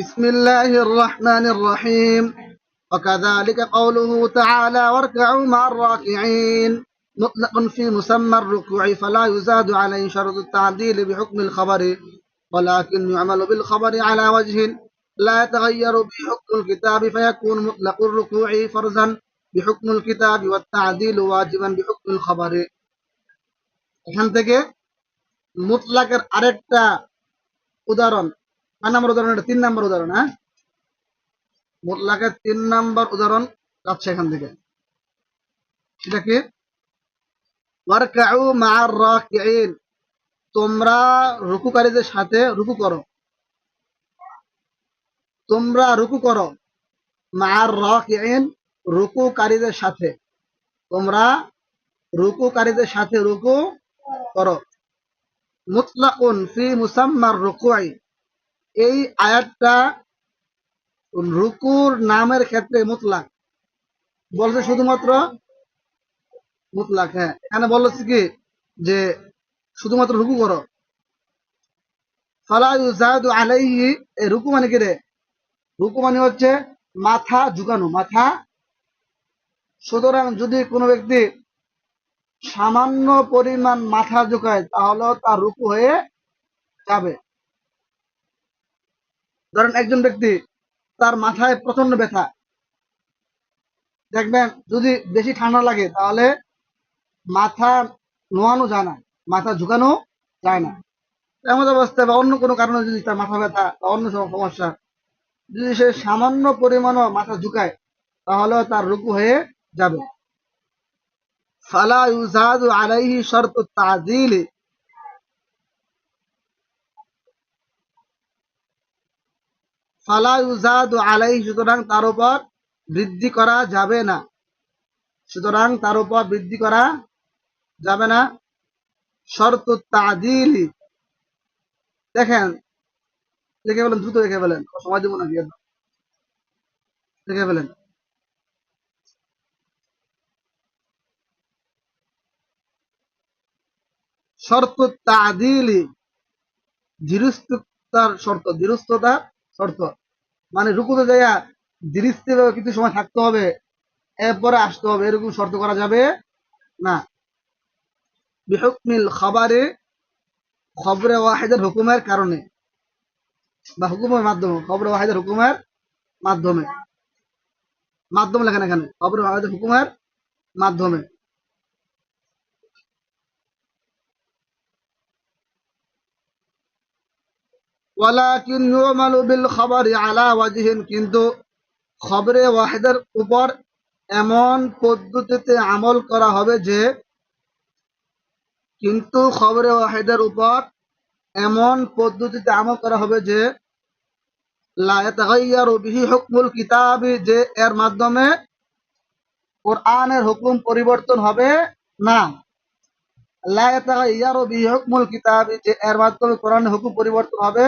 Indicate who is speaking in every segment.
Speaker 1: بسم الله الرحمن الرحيم وكذلك قوله تعالى واركعوا مع الراكعين مطلق في مسمى الركوع فلا يزاد عليه شرط التعديل بحكم الخبر ولكن يعمل بالخبر على وجه لا يتغير بحكم الكتاب فيكون مطلق الركوع فرزا بحكم الكتاب والتعديل واجبا بحكم الخبر এখান থেকে মুতলাকের আরেকটা উদাহরণ কয় নম্বর উদাহরণ, এটা তিন নম্বর উদাহরণ হ্যাঁ? মুতলাকের তিন নম্বর উদাহরণ যাচ্ছে এখান থেকে। সেটা কি? তোমরা রুকুকারীদের সাথে রুকু করো। তোমরা রুকু করো। মা'আর রাকিঈন রুকুকারীদের সাথে। তোমরা রুকুকারীদের সাথে রুকু করো। মুতলাকুন ফি মুসাম্মার রুকুই এই আয়াতটা রুকুর নামের ক্ষেত্রে মুতলাক। বলছে শুধুমাত্র মুতলাক হ্যাঁ। এখানে বলছে কি? যে শুধুমাত্র রুকু করো। আলাইহি এই রুকু মানে কি রে? রুকু মানে হচ্ছে মাথা ঝুঁকানো, মাথা। সুতরাং যদি কোনো ব্যক্তি সামান্য পরিমাণ মাথা ঝুঁকায় তাহলে তার রুকু হয়ে যাবে। ধরেন একজন ব্যক্তি তার মাথায় প্রচণ্ড ব্যথা। দেখবেন যদি বেশি ঠান্ডা লাগে তাহলে মাথা নোয়ানো যায় না, মাথা ঝুঁকানো যায় না। এমন অবস্থায় বা অন্য কোনো কারণে যদি তার মাথা ব্যথা বা অন্য সমস্যা যদি সে সামান্য পরিমাণও মাথা ঝুঁকায় তাহলে তার রুকু হয়ে যাবে। ফালা ইউজাদু আলাইহি শর্ত তাজিল আলাইহি, সুতরাং তার উপর বৃদ্ধি করা যাবে না। সুতরাং তার উপর বৃদ্ধি করা যাবে না। শর্ত তাজিল দেখেন দ্রুত বলেন সময় দেবো না কি লিখে বলেন শর্ত তাদিলি শর্ত শর্ত। মানে রুকুতে যাইয়া ধীরস্থির কিছু সময় থাকতে হবে, এরপরে আসতে হবে, এরকম শর্ত করা যাবে না। বিহুকমিল খাবারে খবরে ওয়াহিদের হুকুমের কারণে বা হুকুমের মাধ্যমে, খবরে ওয়াহিদের হুকুমের মাধ্যমে। মাধ্যম লেখেন এখানে, খবরে ওয়াহিদের হুকুমের মাধ্যমে। ওয়ালাকিন ইউমালু বিল খবরি আলা ওয়াজহিন, কিন্তু খবরে ওয়াহিদের উপর এমন পদ্ধতিতে আমল করা হবে যে, কিন্তু খবরে ওয়াহিদের উপর এমন পদ্ধতিতে আমল করা হবে যে হুকমুল কিতাবি, যে এর মাধ্যমে কোরআনের হুকুম পরিবর্তন হবে না। লা ইয়াতাগাইয়ারু বিহি হুকমুল কিতাবি, যে এর মাধ্যমে কোরআনের হুকুম পরিবর্তন হবে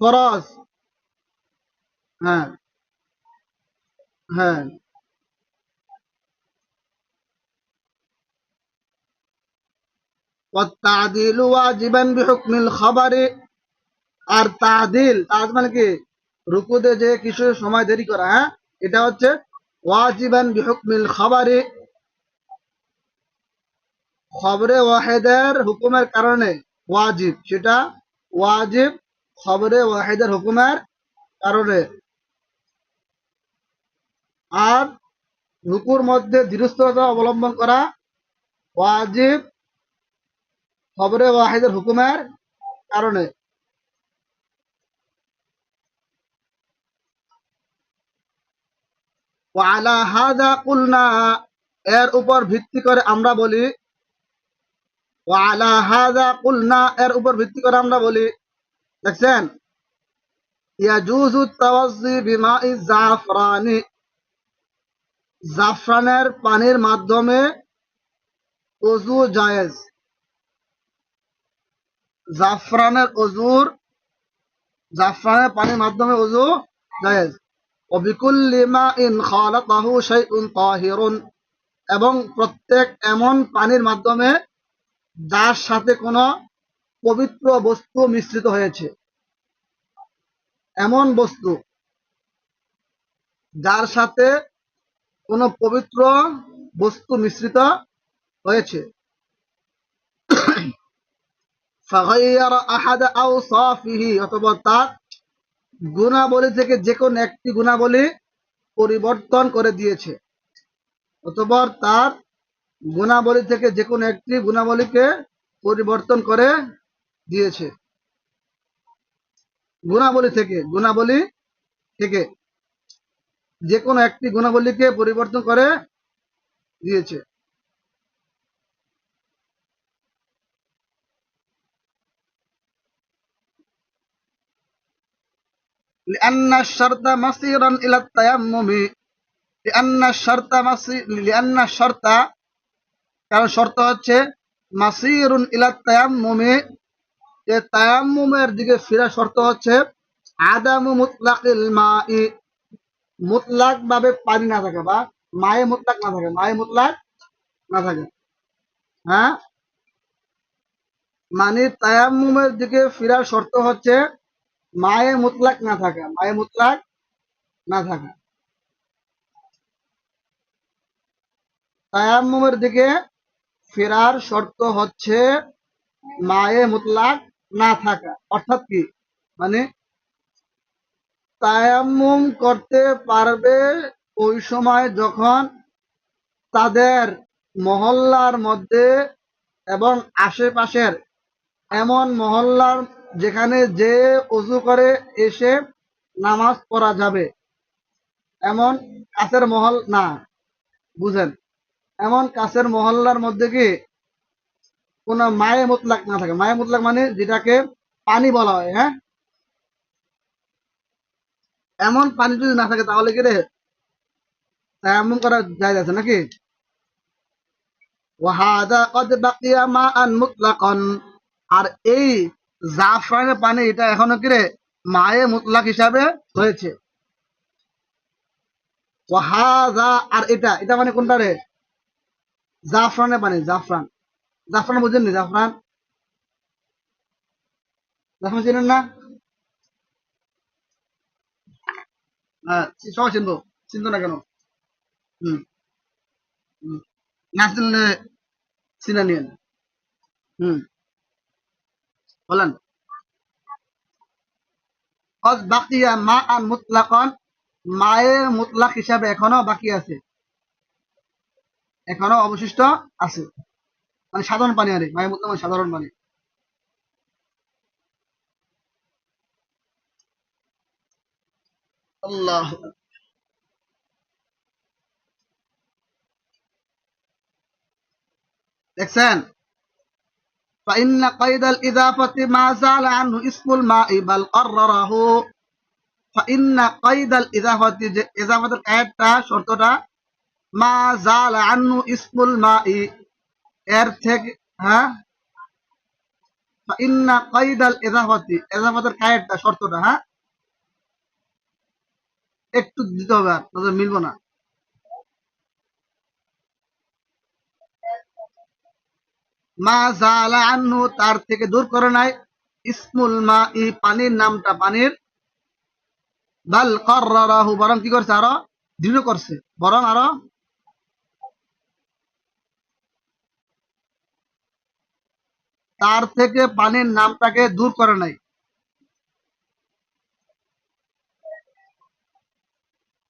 Speaker 1: ফরজ হ্যাঁ হ্যাঁ والتعديل واجبا بحكم الخبر আর তাদিল তাজ মানে কি রুকুতে যে কিছু সময় দেরি করা হ্যাঁ এটা হচ্ছে ওয়াজিবান বিহুকমিল খাবারে খবরে ওয়াহেদের হুকুমের কারণে ওয়াজিব সেটা ওয়াজিব খবরে ওয়াহেদের হুকুমের কারণে। আর রুকুর মধ্যে ধীরস্থতা অবলম্বন করা ওয়াজিব খবরে ওয়াহেদের হুকুমের কারণে। এর উপর ভিত্তি করে আমরা বলি। ওয়ালা হাদা কুলনা, এর উপর ভিত্তি করে আমরা বলি। দেখছেন? জাফরানের পানির মাধ্যমে অজু জায়েজ। জাফরানের অজুর জাফরানের পানির মাধ্যমে অজু জায়েজ। এবং প্রত্যেক এমন পানির মাধ্যমে যার সাথে কোনো পবিত্র বস্তু মিশ্রিত হয়েছে। এমন বস্তু যার সাথে কোনো পবিত্র বস্তু মিশ্রিত হয়েছে। অথবা তার গুণাবলী থেকে যে কোনো একটি গুণাবলী পরিবর্তন করে দিয়েছে, অথবা তার গুণাবলী থেকে যে কোনো একটি গুণাবলীকে পরিবর্তন করে দিয়েছে গুণাবলী থেকে গুণাবলী থেকে যে কোনো একটি গুণাবলীকে পরিবর্তন করে দিয়েছে لأن الشرط مصيرا إلى التيمم لأن الشرط مصير لأن الشرط কারণ শর্ত হচ্ছে মাসিরুন ইলা তায়াম্মুমে যে তায়াম্মুমের দিকে ফেরা শর্ত হচ্ছে আদামু মুতলাকিল মাই মুতলাক ভাবে পানি না থাকে বা মায়ে মুতলাক না থাকে, মায়ে মুতলাক না থাকে। হ্যাঁ? মানে তায়াম্মুমের দিকে ফেরার শর্ত হচ্ছে মায়ে মুতলাক না থাকা, মায়ে মুতলাক না থাকা। তায়াম্মুমের দিকে ফেরার শর্ত হচ্ছে মায়ে মুতলাক না থাকা। অর্থাৎ কি? মানে তায়াম্মুম করতে পারবে ওই সময় যখন তাদের মহল্লার মধ্যে এবং আশেপাশের এমন মহল্লার যেখানে যে অজু করে এসে নামাজ পড়া যাবে। এমন কাছের মহল না, বুঝেন। এমন কাছের মহল্লার মধ্যে কি কোন মায়ে মুতলাক না থাকে। মায়ে মুতলাক মানে যেটাকে পানি বলা হয় হ্যাঁ? এমন পানি যদি না থাকে তাহলে কি রে? এমন করা যায় আছে নাকি? আর এই জাফরানের পানি এটা এখনও কি রে? মায়ে মুতলাক হিসাবে হয়েছে। আর এটা এটা মানে কোনটা রে? জাফরানের পানি, জাফরান। জাফরান বুঝেন নি, জাফরান? জাফরান চিনেন না? হ্যাঁ না কেন। না চিনলে চিনে নিয়েন। বলেন। মা মুতলাকন, মায়ে মুতলাক হিসাবে এখনও বাকি আছে। এখনও অবশিষ্ট আছে। মানে সাধারণ পানি আরে মায়ে মুতলাক মানে সাধারণ পানি আল্লাহ দেখছেন فإن قيد الإضافة ما زال عنه اسم الماء بل قرره فإن قيد الإضافة যে ইজাফাতের কায়দটা শর্তটা মা জাল আনহু ইসমুল মাই এর থেকে হ্যাঁ? ইন্না কাইদাল এজাফাতি, এজাফাতের কায়েরটা শর্তটা হ্যাঁ? একটু দিতে হবে আর তাদের মিলবো না। মা জালা আনহু তার থেকে দূর করে নাই। ইসমুল মা ই পানির নামটা পানির। বাল কর বরং কি করছে আরও? দৃঢ় করছে। বরং আরও তার থেকে পানির নামটাকে দূর করে নাই।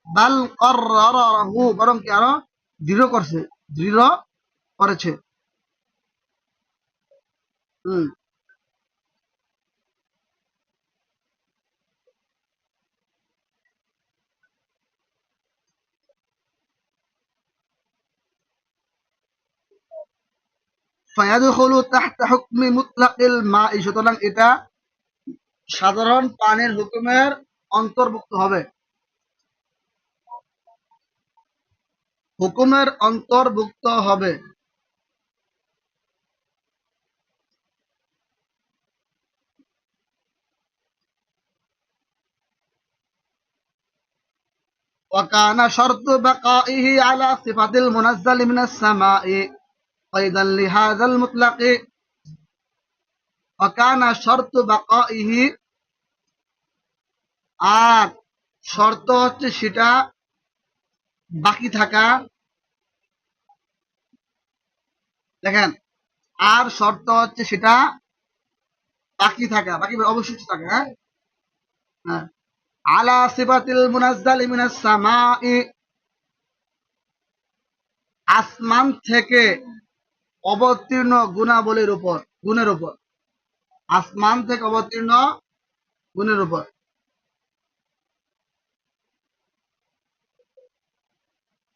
Speaker 1: বাল কররাহু বরং কি আরও দৃঢ় করছে, দৃঢ় করেছে। হুম। ফায়াদখুলু তাহতা হুকমি মুতলাকিল মাই সুতরাং এটা সাধারণ পানির হুকুমের অন্তর্ভুক্ত হবে হুকুমের অন্তর্ভুক্ত হবে وكان شرط بقائه على صفة المنزل من السماء قيدا لهذا المطلق وكان شرط بقائه আর শর্ত হচ্ছে সেটা বাকি থাকা দেখেন আর শর্ত হচ্ছে সেটা বাকি থাকা বাকি অবশিষ্ট থাকা হ্যাঁ হ্যাঁ আলা সিফাতিল মুনাজ্জাল মিনাস সামাই আসমান থেকে অবতীর্ণ গুণাবলীর উপর, গুণের উপর। আসমান থেকে অবতীর্ণ গুণের উপর।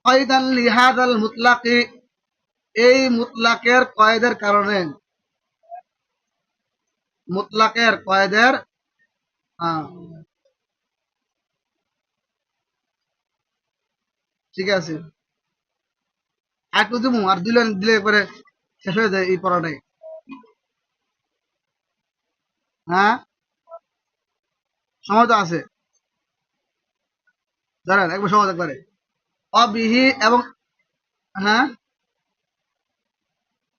Speaker 1: কয়দান লিহাদাল মুতলাকি, এই মুতলাকের কয়েদের কারণে। মুতলাকের কয়েদের ঠিক আছে। আর একটু দিমু আর দিলে দিলে পরে শেষ হয়ে যায় এই পড়াটাই। হ্যাঁ? সময় তো আছে। দাঁড়ান, একবার সময় একবারে অবিহি এবং হ্যাঁ?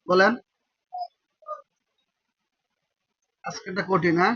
Speaker 1: বলেন। আজকেটা কঠিন হ্যাঁ?